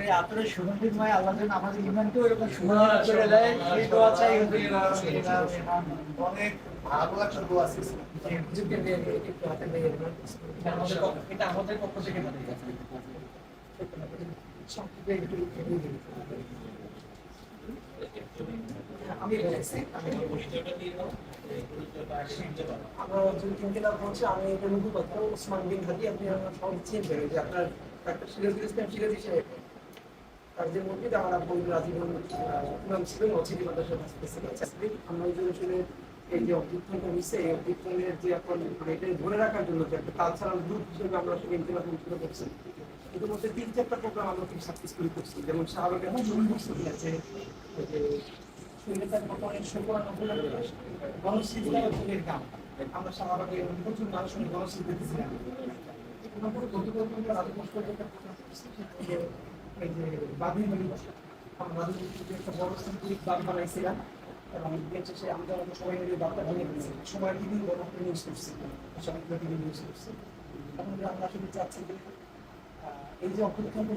এই গ্রামওয়ালা আপনার সুগন্ধিময় আল্লাহ যেন আমাদের ইমানকেও এরকম সুগন্ধিত করে দেয়। সেই দোয়া চাই অনেক ভালো একটা দোয়া ছিল এটা আমাদের পক্ষ থেকে আমি আমরা যদি আমি এটা নতুন কথা ওসমান বিন হাদি আপনি আমার সব চিনবেন যে আপনার ডাক্তার ইসলাম সিরাজি আর যে মসজিদ আমার আব্বু রাজীবন ইমাম ছিলেন অচিদি মাদ্রাসা আমরা ওই আসলে এই যে অভ্যুত্থানটা হয়েছে এই অভ্যুত্থানের যে এখন মানে এটা ধরে রাখার জন্য যে একটা হিসেবে আমরা আসলে ইনকিলাব অনুষ্ঠিত করছি ইতিমধ্যে তিন চারটা প্রোগ্রাম আমরা খুব সাকসেসফুলি করছি। যেমন শাহবাগে আমার জরুরি করছি আছে? গান আমরা শাহবাগে প্রচুর মানুষের গণশিল্প দিতেছিলাম নব্বই গতকাল আমরা এই যে বাবি একটা বড় সবাই মিলে এখন আমরা চাচ্ছি যে এই যে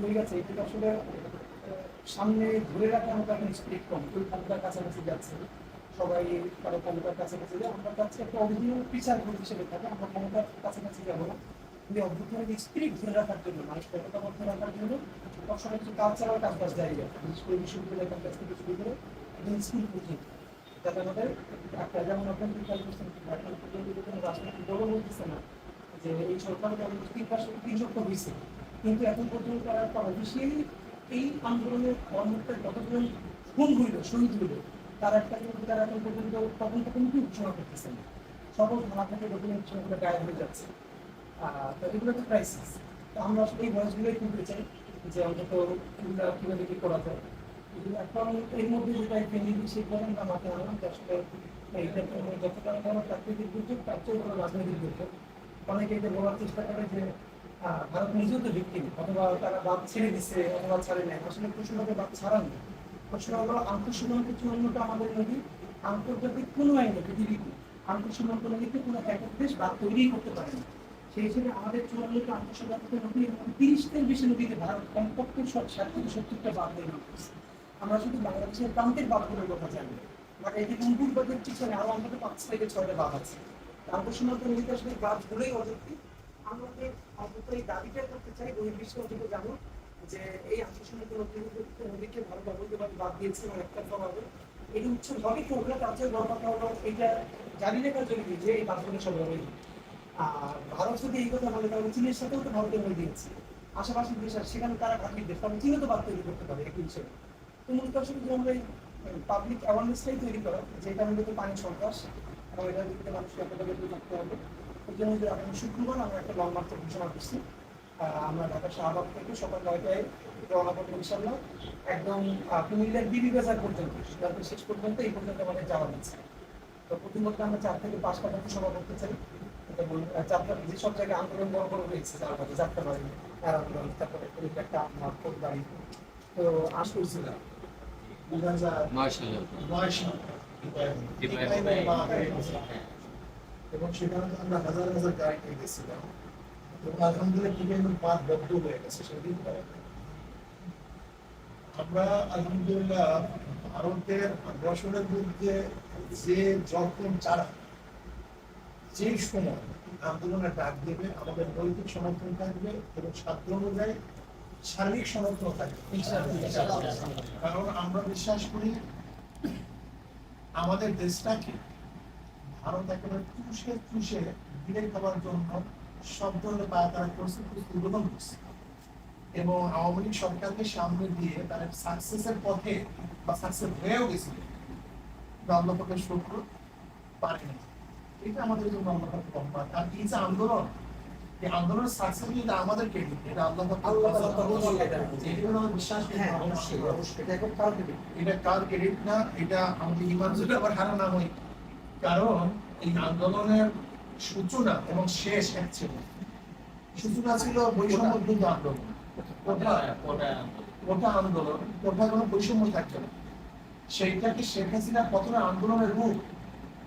হয়ে গেছে এটা আসলে সামনে ধরে রাখার মতো এখন স্পিরিট কম কেউ ক্ষমতার কাছাকাছি যাচ্ছে সবাই কারও ক্ষমতার কাছাকাছি যায় আমরা চাচ্ছি একটা অরিজিনাল পিচার গ্রুপ হিসেবে থাকে আমরা ক্ষমতার কাছাকাছি যাব। না রাখার জন্য মানুষ ক্ষমতাবদ্ধ রাখার জন্য থেকে যাতে আমাদের একটা যেমন না, যে এই কিন্তু এখন পর্যন্ত এই আন্দোলনের কর্মকর্তার যতজন খুন হইল, শহীদ হইল, তার একটা কিন্তু তারা এখন পর্যন্ত তদন্ত কমিটি ঘোষণা করতেছে না। সকল থানা থেকে ডকুমেন্টেশনগুলো গায়েব হয়ে যাচ্ছে। তো এগুলো তো ক্রাইসিস তো আমরা আসলে এই বয়সগুলোই তুলতে চাই যে অন্তত এগুলো কীভাবে করা যায়। এখন এর মধ্যে যেটা ফ্যামিলি সেই পয়েন্টটা মাথায় আনলাম যে আসলে যতটা বড় প্রাকৃতিক দুর্যোগ, তার চেয়ে বড় রাজনৈতিক দুর্যোগ। অনেকে এটা বলার চেষ্টা করে যে ভারত নিজেও তো ভিক্টিম অথবা তারা বাদ ছেড়ে দিচ্ছে অথবা ছাড়ে নেয় আসলে প্রশ্নটাকে বাদ ছাড়ান না প্রশ্ন হলো আন্তঃসীমান্ত চূড়ান্নটা আমাদের নদী, আন্তর্জাতিক কোনো আইনে, পৃথিবীতে আন্তঃসীমান্ত নদীতে কোনো একক দেশ বাদ তৈরি করতে পারে না। সেই আমাদের চূড়ান্নটা আন্তঃসীমান্ত নদী এবং তিরিশটার বেশি নদীতে ভারত কমপক্ষে থেকে সত্তরটা করছে আমরা শুধু বাংলাদেশের প্রান্তের বাদগুলোর কথা জানি। বাট এই যে বাদের পিছনে আরও অন্তত পাঁচ থেকে ছয়টা আছে। নদীতে আসলে বাদগুলোই অযৌক্তিক। আমরা যে অন্তত এই দাবিটা করতে চাই বহির্বিশ্ব অন্তত জানো যে এই আন্তঃসীমান্ত নদীকে ভারত বাদ দিয়েছে এবং একটা হবে। এই উচ্চ করবে তার চেয়ে বড় কথা হলো এটা জানি রাখা জরুরি যে এই বাদগুলো সব আর ভারত যদি এই কথা বলে, তাহলে চীনের সাথেও তো ভারতের হয়ে দিয়েছে আশেপাশে দেশ আছে সেখানে তারা ঘাটির দেশ তাহলে চীনও তো বাদ তৈরি করতে পারে, একই হিসেবে। তো মূলত আসলে যে আমরা পাবলিক অ্যাওয়ারনেসটাই তৈরি করা, যে এটা মূলত পানি সন্ত্রাস এবং এটার দিকে মানুষকে এতটা থাকতে হবে ওই জন্য যে আগামী শুক্রবার আমরা একটা লং মার্চের ঘোষণা করছি। আমরা ঢাকা শাহবাগ থেকে সকাল নয়টায় রওনা করব ইনশাল্লাহ একদম কুমিল্লার বিবি বাজার পর্যন্ত, যাতে শেষ পর্যন্ত এই পর্যন্ত আমাদের যাওয়া হচ্ছে। তো প্রতিমধ্যে আমরা চার থেকে পাঁচটা পর্যন্ত সভা করতে চাই। এটা বল- আহ, চারটা যেসব জায়গায় আন্দোলন বড় বড় হয়েছে যার মধ্যে যাত্রা আর আন্দোলন তারপরে একটা আমার কোট তো আশ করছিলাম দুই হাজার নয় সাল ইব্রাহিম ভাই। এবং সেখানে আমরা হাজার হাজার গাড়ি নিয়ে গেছিলাম। এবং আলহামদুলিল্লাহ পাঁচ বদ্ধ হয়ে গেছে সেদিন আমরা আলহামদুলিল্লাহ ভারতের আগ্রাসনের বিরুদ্ধে যে যখন চারা যে সময় আন্দোলনের ডাক দেবে, আমাদের নৈতিক সমর্থন থাকবে এবং ছাত্র অনুযায়ী শারীরিক সমর্থন থাকবে। কারণ আমরা বিশ্বাস করি, আমাদের দেশটাকে ভারত একেবারে চুষে চুষে দিলে খাবার জন্য সব ধরনের পায়াতারা করছে প্রস্তুতি গ্রহণ করছে। এবং আওয়ামী লীগ সরকারকে সামনে দিয়ে তারা সাকসেসের পথে বা সাকসেস হয়েও গেছিল আল্লাহ শুক্র পারেনি এটা আমাদের জন্য লম্বা আর এই যে আন্দোলন এই আন্দোলনের সাকসেস আমাদের ক্রেডিট এটা আল্লাহ আল্লাহ আল্লাহ এটা। হলো আমার বিশ্বাস হ্যাঁ অবশ্যই অবশ্যই। এটা এখন কাল দেবে এটা কার ক্রেডিট না এটা আমাদের ইমান যদি আবার হারা না হয় কারণ এই আন্দোলনের সূচনা এবং শেষ এক ছিল। সূচনা ছিল বৈষম্য বিরোধী আন্দোলন। ওটা আন্দোলন। ওটা কোনো বৈষম্য থাকবে না। সেইটাকে শেখ হাসিনা কতটা আন্দোলনের রূপ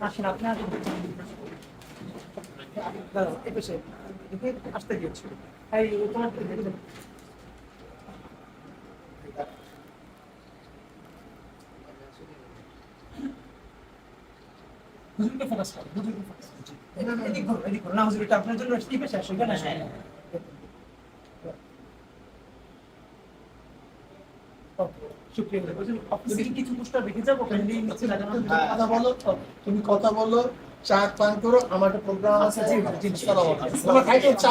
আসেন, আপনি আসেন। দাঁড়ান, এই পাশে। এদিকে আসতে গিয়েছিল। এই, তোমার হুজুরকে ফোকাস করো, হুজুরকে ফোকাস করো। এদিক- এদিক এদিক ঘুরো। না, হুজুর, এটা আপনার জন্য টিপে শেষ। শুক্রিয়া। কিছু রেখে যাব? কথা বলো তুমি কথা বলো চা পান করো আমার একটা প্রোগ্রাম আছে জি, জি, জি, জি। খাইতে চা